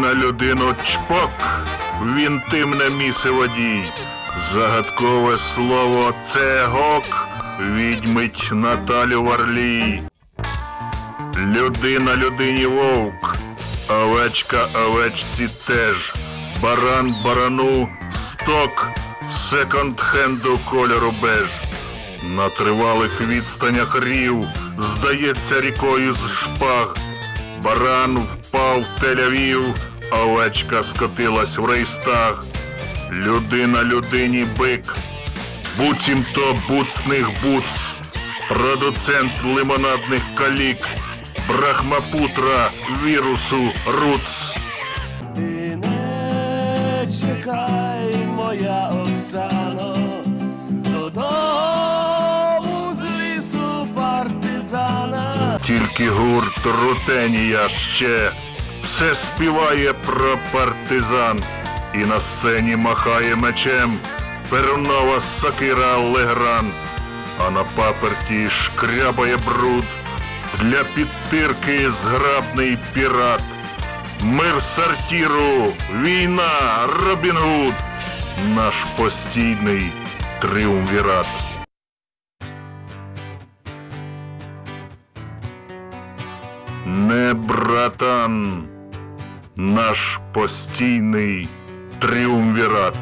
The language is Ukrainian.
на людину чпок, він тимне місиво дій. Загадкове слово це гок, відьмить Наталю Варлій. Людина людині вовк, овечка овечці теж, баран барану сток, секонд-хенду кольору беж. На тривалих відстанях рів, здається рікою з шпаг. Баран впав Тель-Авів, овечка скотилась в рейстаг. Людина людині бик, буцімто буцних буц, продуцент лимонадних калік, брахмапутра вірусу руц. Ти не чекай, моя Оксано, Тільки гурт Рутенія ще все співає про партизан і на сцені махає мечем перунова сокира Легран, а на паперті шкрябає бруд для підтирки зграбний пірат. Мир сортіру, війна, Робін Гуд, наш постійний тріумвірат. Не братан, наш постійний тріумвірат.